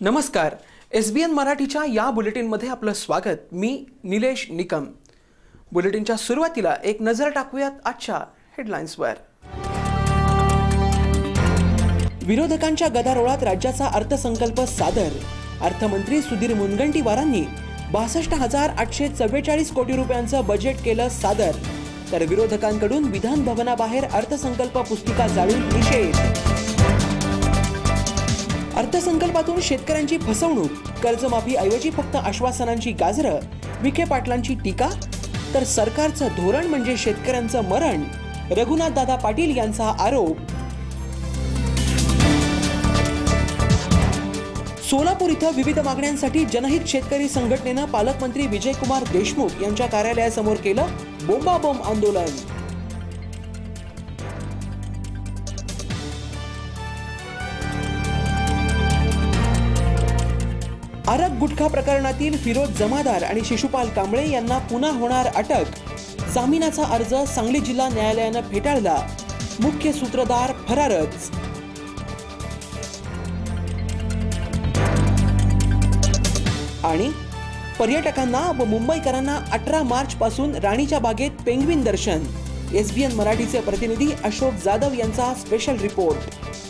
नमस्कार. S B N मराठीच्या या बुलेटिनमध्ये आपलं स्वागत. मी निलेश निकम. बुलेटिनच्या सुरुवातीला एक नजर टाकूयात आजच्या हेडलाईन्सवर विरोधकांच्या गदारोळात राज्याचा अर्थसंकल्प सादर. अर्थमंत्री सुधीर मुनगंटीवारांनी बासष्ट हजार आठशे चव्वेचाळीस कोटी रुपयांचं बजेट केलं सादर. तर विरोधकांकडून विधान भवनाबाहेर अर्थसंकल्प पुस्तिका जाळून निषेध. अर्थसंकल्पातून शेतकऱ्यांची फसवणूक कर्जमाफी ऐवजी फक्त आश्वासनांची गाजरं विखे पाटलांची टीका? तर सरकारचं धोरण म्हणजे शेतकऱ्यांचं मरण रघुनाथ दादा पाटील यांचा आरोप. सोलापूर इथं विविध मागण्यांसाठी जनहित शेतकरी संघटनेनं पालकमंत्री विजयकुमार देशमुख यांच्या कार्यालयासमोर केलं बोंबाबोंब आंदोलन. आरग गुटखा प्रकरणातील फिरोज जमादार आणि शिशुपाल कांबळे यांना पुन्हा होणार अटक. जामिनाचा अर्ज सांगली जिल्हा न्यायालयानं फेटाळला. मुख्य सूत्रधार फरारच. आणि पर्यटकांना व मुंबईकरांना अठरा मार्च पासून राणीच्या बागेत पेंग्विन दर्शन. एस बी एन मराठीचे प्रतिनिधी अशोक जाधव यांचा स्पेशल रिपोर्ट.